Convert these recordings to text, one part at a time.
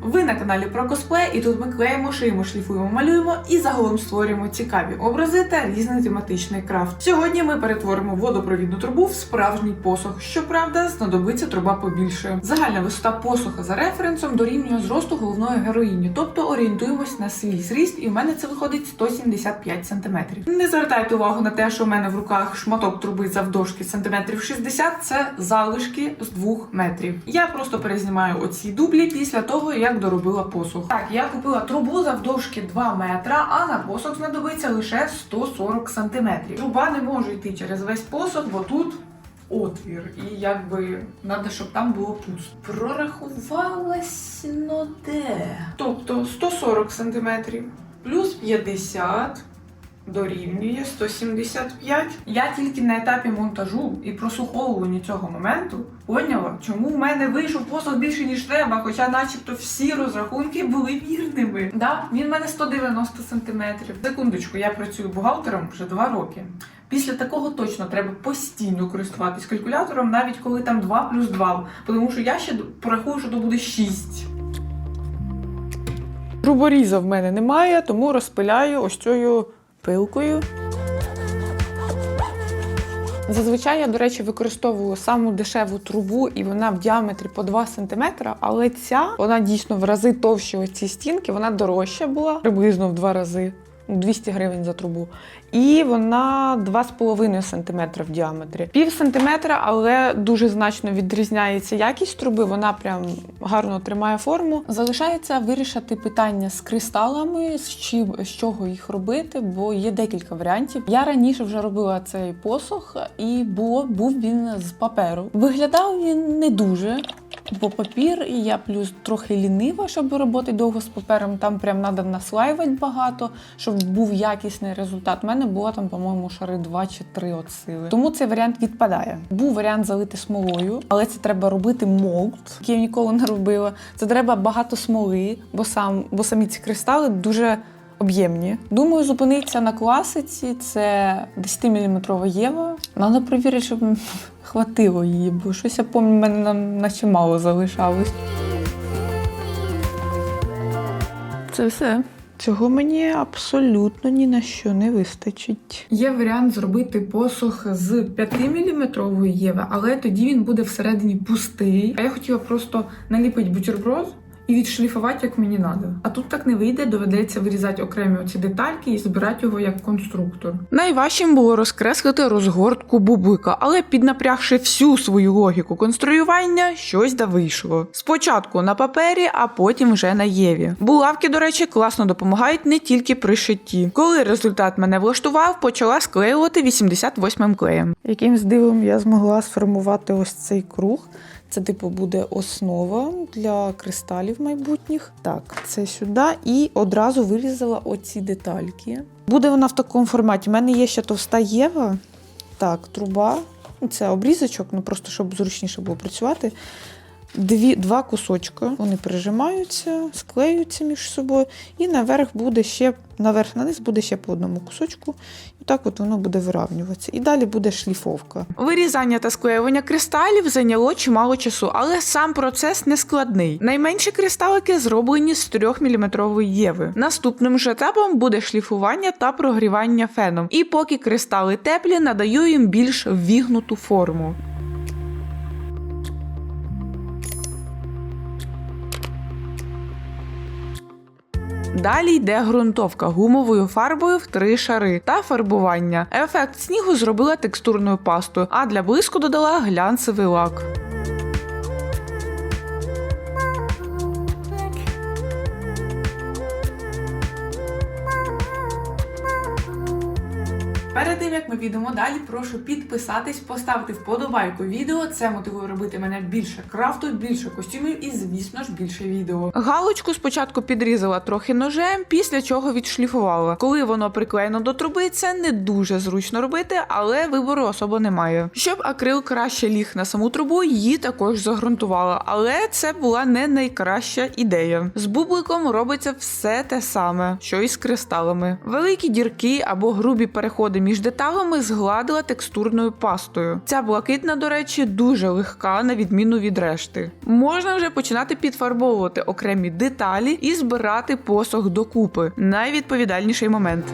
Ви на каналі про косплей, і тут ми клеїмо, шиємо, шліфуємо, малюємо і загалом створюємо цікаві образи та різний тематичний крафт. Сьогодні ми перетворимо водопровідну трубу в справжній посох. Щоправда, знадобиться труба побільше. Загальна висота посоха за референсом дорівнює зросту головної героїні, тобто орієнтуємось на свій зріст, і в мене це виходить 175 см. Не звертайте увагу на те, що в мене в руках шматок труби завдовжки сантиметрів 60 – це залишки з 2 метрів. Я просто перезнімаю оці дублі після того, як доробила посух. Так, я купила трубу завдовжки 2 метра, а на посух знадобиться лише 140 сантиметрів. Труба не може йти через весь посух, бо тут отвір. І якби треба, щоб там було пусто. Прорахувалась ну де. Тобто 140 см плюс 50 дорівнює 175. Я тільки на етапі монтажу і прослуховування цього моменту поняла, чому в мене вийшов посох більше ніж треба, хоча, начебто, всі розрахунки були вірними. Да, він в мене 190 сантиметрів. Секундочку, я працюю бухгалтером вже два роки. Після такого точно треба постійно користуватись калькулятором, навіть коли там 2 плюс 2, тому що я ще порахую, що то буде 6. Труборіза в мене немає, тому розпиляю ось цією пилкою. Зазвичай я, до речі, використовую саму дешеву трубу, і вона в діаметрі по 2 см, але ця вона дійсно в рази товща ці стінки, вона дорожча була приблизно в два рази. 200 гривень за трубу. І вона 2,5 см в діаметрі. Пів сантиметра, але дуже значно відрізняється якість труби. Вона прям гарно тримає форму. Залишається вирішити питання з кристалами, з чим з чого їх робити, бо є декілька варіантів. Я раніше вже робила цей посох, і було був він з паперу. Виглядав він не дуже. Бо папір, і я плюс трохи лінива, щоб роботи довго з папером. Там прям треба наслаювати багато, щоб був якісний результат. У мене було там, по-моєму, шари 2 чи 3 от сили. Тому цей варіант відпадає. Був варіант залити смолою, але це треба робити молд, який я ніколи не робила. Це треба багато смоли, бо сам, бо самі ці кристали дуже. Об'ємні. Думаю, зупинитися на класиці. Це 10-мм єва. Надо перевірити, щоб хватило її, бо щось я пам'ятаю, в мене нам наче мало залишалось. Це все. Цього мені абсолютно ні на що не вистачить. Є варіант зробити посух з 5-мм єви, але тоді він буде всередині пустий. А я хотіла просто наліпити бутерброд і відшліфувати, як мені треба. А тут так не вийде, доведеться вирізати окремі оці детальки і збирати його як конструктор. Найважчим було розкреслити розгортку бублика, але піднапрягши всю свою логіку конструювання, щось да вийшло. Спочатку на папері, а потім вже на єві. Булавки, до речі, класно допомагають не тільки при шитті. Коли результат мене влаштував, почала склеювати 88 клеєм. Якимсь дивом я змогла сформувати ось цей круг. Це, типу, буде основа для кристалів майбутніх. Так, це сюди. І одразу вирізала оці детальки. Буде вона в такому форматі. У мене є ще товста Єва. Так, труба. Це обрізочок, ну просто щоб зручніше було працювати. Дві, два кусочка. Вони прижимаються, склеюються між собою. І наверх буде ще, наверх на низ буде ще по одному кусочку. І так от воно буде виравнюватися. І далі буде шліфовка. Вирізання та склеювання кристалів зайняло чимало часу, але сам процес не складний. Найменші кристалики зроблені з 3-мм єви. Наступним ж етапом буде шліфування та прогрівання феном. І поки кристали теплі, надаю їм більш ввігнуту форму. Далі йде ґрунтовка гумовою фарбою в три шари та фарбування. Ефект снігу зробила текстурною пастою, а для блиску додала глянцевий лак. Перед тим як ми підемо далі, прошу підписатись, поставити вподобайку відео. Це мотивує робити мене більше крафту, більше костюмів і, звісно ж, більше відео. Галочку спочатку підрізала трохи ножем, після чого відшліфувала. Коли воно приклеєно до труби, це не дуже зручно робити, але вибору особо немає. Щоб акрил краще ліг на саму трубу, її також загрунтувала, але це була не найкраща ідея. З бубликом робиться все те саме, що і з кристалами. Великі дірки або грубі переходи між деталями згладила текстурною пастою. Ця блакитна, до речі, дуже легка, на відміну від решти. Можна вже починати підфарбовувати окремі деталі і збирати посох докупи. Найвідповідальніший момент.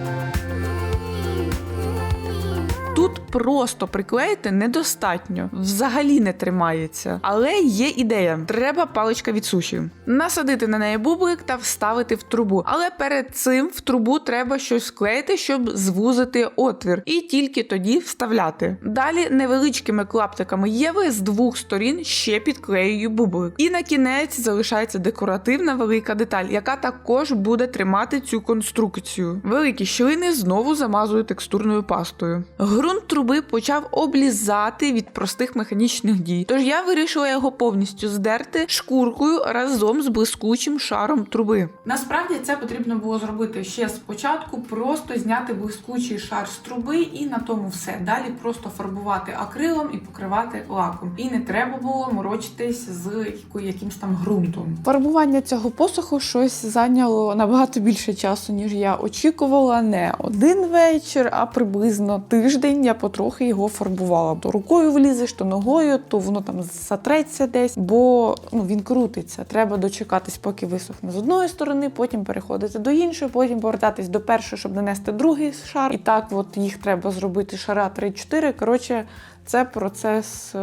Тут просто приклеїти недостатньо, взагалі не тримається. Але є ідея: треба паличка від суші. Насадити на неї бублик та вставити в трубу. Але перед цим в трубу треба щось вклеїти, щоб звузити отвір, і тільки тоді вставляти. Далі невеличкими клаптиками єви з двох сторін ще підклеюю бублик. І на кінець залишається декоративна велика деталь, яка також буде тримати цю конструкцію. Великі щілини знову замазую текстурною пастою. Ґрунт труби почав облізати від простих механічних дій. Тож я вирішила його повністю здерти шкуркою разом з блискучим шаром труби. Насправді це потрібно було зробити ще спочатку, просто зняти блискучий шар з труби і на тому все. Далі просто фарбувати акрилом і покривати лаком. І не треба було морочитись з якимсь там ґрунтом. Фарбування цього посуху щось зайняло набагато більше часу, ніж я очікувала. Не один вечір, а приблизно тиждень я потрохи його фарбувала. То рукою влізеш, то ногою, то воно там затреться десь, бо ну він крутиться. Треба дочекатись, поки висохне з одної сторони, потім переходити до іншої, потім повертатись до першої, щоб нанести другий шар. І так, от їх треба зробити шара 3-4. Коротше. Це процес е,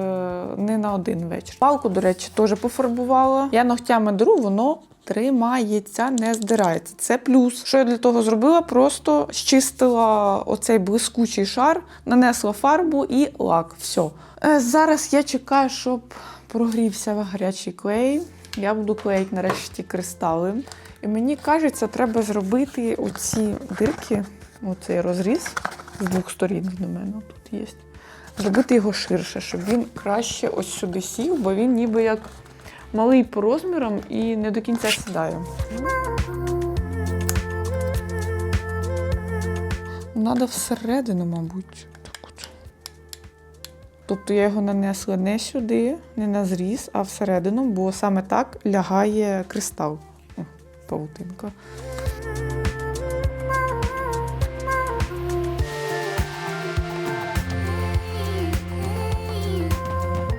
не на один вечір. Палку, до речі, теж пофарбувала. Я ногтями беру, воно тримається, не здирається. Це плюс. Що я для того зробила? Просто щистила оцей блискучий шар, нанесла фарбу і лак. Все. Зараз я чекаю, щоб прогрівся гарячий клей. Я буду клеїти нарешті кристали. І мені кажеться, треба зробити оці дирки, оцей розріз з двох сторін у мене тут є. Зробити його ширше, щоб він краще ось сюди сів, бо він ніби як малий по розмірам і не до кінця сідає. Надо всередину, мабуть. Тобто я його нанесла не сюди, не на зріз, а всередину, бо саме так лягає кристал. О, павутинка.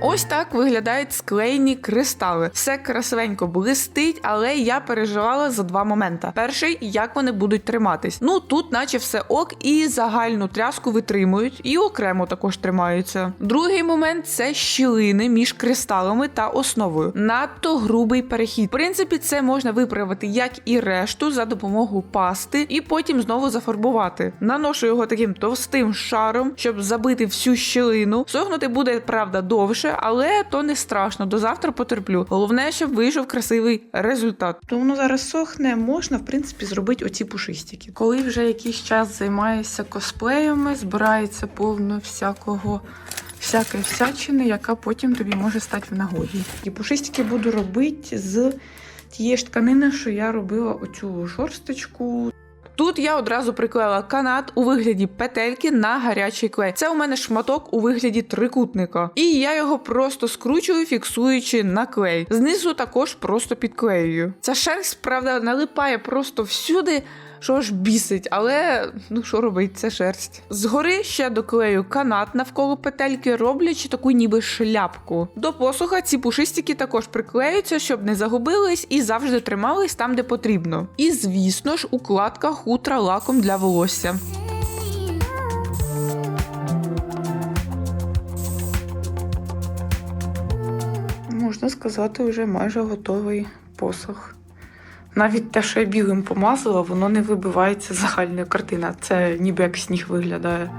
Ось так виглядають склеєні кристали. Все красивенько блистить, але я переживала за два моменти. Перший, як вони будуть триматись. Ну тут, наче все ок, і загальну тряску витримують, і окремо також тримаються. Другий момент це щілини між кристалами та основою. Надто грубий перехід. В принципі, це можна виправити як і решту за допомогою пасти, і потім знову зафарбувати. Наношу його таким товстим шаром, щоб забити всю щілину. Сохнути буде правда довше, але то не страшно. До завтра потерплю. Головне, щоб вийшов красивий результат. То воно зараз сохне, можна в принципі зробити оці пушистики. Коли вже якийсь час займаєшся косплеями, збирається повно всякого. Всякої всячини, яка потім тобі може стати в нагоді. І пушистики буду робити з тієї ж тканини, що я робила оцю шорсточку. Тут я одразу приклеїла канат у вигляді петельки на гарячий клей. Це у мене шматок у вигляді трикутника. І я його просто скручую, фіксуючи на клей. Знизу також просто підклеюю. Ця шерсть, правда, налипає просто всюди. Що ж бісить, але ну що робить, це шерсть. Згори ще доклею канат навколо петельки, роблячи таку ніби шляпку. До посуха ці пушистики також приклеються, щоб не загубились і завжди тримались там, де потрібно. І звісно ж, укладка хутра лаком для волосся. Можна сказати, вже майже готовий посох. Навіть те, що я білим помазала, воно не вибивається з загальної картини. Це ніби як сніг виглядає.